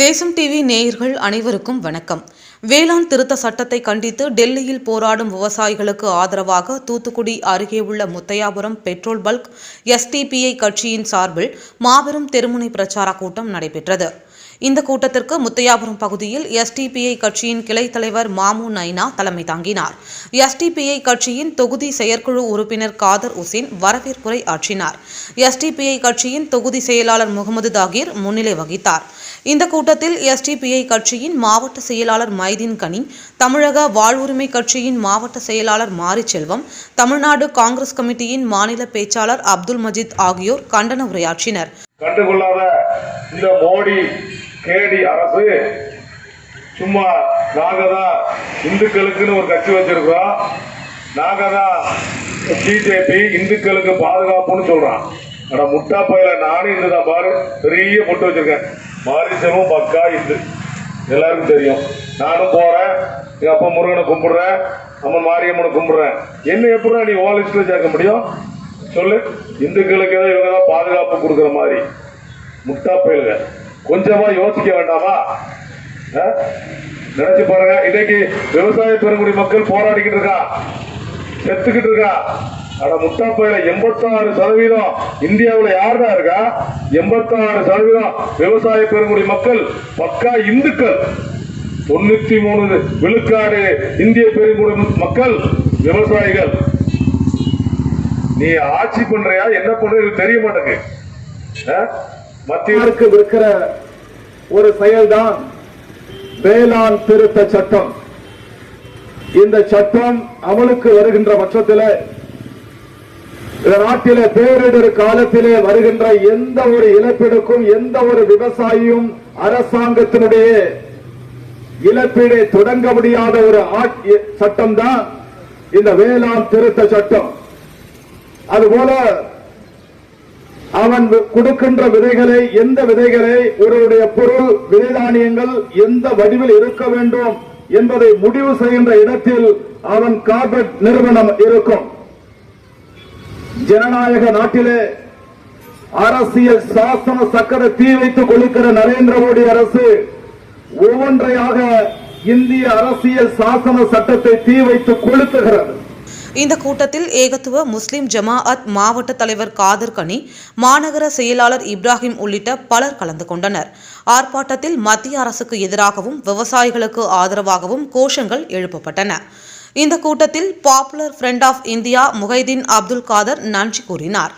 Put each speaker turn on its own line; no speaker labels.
தேசம் டிவி நேயர்கள் அனைவருக்கும் வணக்கம். வேளாண் திருத்த சட்டத்தை கண்டித்து டெல்லியில் போராடும் விவசாயிகளுக்கு ஆதரவாக தூத்துக்குடி அருகே உள்ள முத்தையாபுரம் பெட்ரோல் பல்க் எஸ்டிபிஐ கட்சியின் சார்பில் மாபெரும் தெருமுனை பிரச்சார கூட்டம் நடைபெற்றது. இந்த கூட்டத்திற்கு முத்தையாபுரம் பகுதியில் எஸ்டிபிஐ கட்சியின் கிளை தலைவர் மாமு நைனா தலைமை தாங்கினார். எஸ்டிபிஐ கட்சியின் தொகுதி செயற்குழு உறுப்பினர் காதர் உசேன் வரவேற்புரை ஆற்றினார். எஸ்டிபிஐ கட்சியின் தொகுதி செயலாளர் முகமது தாகீர் முன்னிலை வகித்தார். இந்த கூட்டத்தில் எஸ்டிபிஐ கட்சியின் மாவட்ட செயலாளர் மைதீன் கனி தமிழக வாழ்வுரிமை கட்சியின் மாவட்ட செயலாளர் மாரிச்செல்வம் தமிழ்நாடு காங்கிரஸ் கமிட்டியின் மாநில பேச்சாளர் அப்துல் மஜித் ஆகியோர் கண்டன உரையாற்றினர்.
கண்டுகொள்ளாத இந்த மோடி கேடி அரசு சும்மா நாங்க தான் இந்துக்களுக்குன்னு ஒரு கட்சி வச்சிருக்கிறோம் நாங்க தான் பிஜேபி இந்துக்களுக்கு பாதுகாப்புன்னு சொல்றான். ஆனா முட்டா பயில நானும் இந்து தான் பாரு பெரிய முட்டை வச்சிருக்கேன். மாரிசமும் பக்கா இது. எல்லாருக்கும் தெரியும். நானும் போறேன். எங்க அப்பா முருகனை கும்பிடுறேன். அம்மன் மாரியம்மனை கும்பிடுறேன். என்ன எப்படிடா நீ ஓ லிஸ்ட்ல சேர்க்க முடியும்? சொல்லு. இந்துக்களுக்கு ஏதோ இவங்க தான் பாதுகாப்பு கொடுக்குற மாதிரி. முட்டா பயிலுங்க. கொஞ்சமா யோசிக்க வேண்டாமா? ஆ? நினைச்சு பாருங்க. இன்னைக்கு விவசாய பெருங்குடி மக்கள் போராடிக்கிட்டு இருக்கா? செத்துக்கிட்டு இருக்கா? ஆனா முட்டா எண்பத்தாறு சதவீதம் இந்தியாவுல யாருடா இருக்கா? எண்பத்தாறு சதவீதம் விவசாய பெருங்குடி மக்கள் பக்கா இந்துக்கள். தொண்ணூத்தி மூணு விழுக்காடு இந்திய பெருங்குடி மக்கள் விவசாயிகள். நீ ஆட்சி பண்றியா? என்ன பண்ற? தெரிய மாட்டேங்குது. ஆ? மத்திய
விற்கிற ஒரு செயல்தான் வேளாண் திருத்த சட்டம். இந்த சட்டம் அமலுக்கு வருகின்ற பட்சத்தில் இந்த நாட்டிலே பேரிடர் காலத்திலே வருகின்ற எந்த ஒரு இழப்பீடுக்கும் எந்த ஒரு விவசாயியும் அரசாங்கத்தினுடைய இழப்பீடை தொடங்க முடியாத ஒரு சட்டம் தான் இந்த வேளாண் திருத்த சட்டம். அதுபோல அவன் கொடுக்கின்ற விதைகளை எந்த விதைகளை ஒருவருடைய பொருள் விதைதானியங்கள் எந்த வடிவில் இருக்க வேண்டும் என்பதை முடிவு செய்கின்ற இடத்தில் அவன் கார்பரேட் நிறுவனம் இருக்கும். ஜனநாயக நாட்டிலே அரசியல் சாசன சக்கர தீ வைத்துக் கொளுக்கிற நரேந்திர மோடி அரசு ஒவ்வொன்றையாக இந்திய அரசியல் சாசன சட்டத்தை தீ வைத்து கொளுத்துகிறது.
இந்த கூட்டத்தில் ஏகத்துவ முஸ்லிம் ஜமாஅத் மாவட்ட தலைவர் காதர் கனி மாநகர செயலாளர் இப்ராஹிம் உள்ளிட்ட பலர் கலந்து கொண்டனர். ஆர்ப்பாட்டத்தில் மத்திய அரசுக்கு எதிராகவும் விவசாயிகளுக்கு ஆதரவாகவும் கோஷங்கள் எழுப்பப்பட்டன. இந்த கூட்டத்தில் Popular Front of India Muhaideen Abdul Kader நன்றி கூறினார்.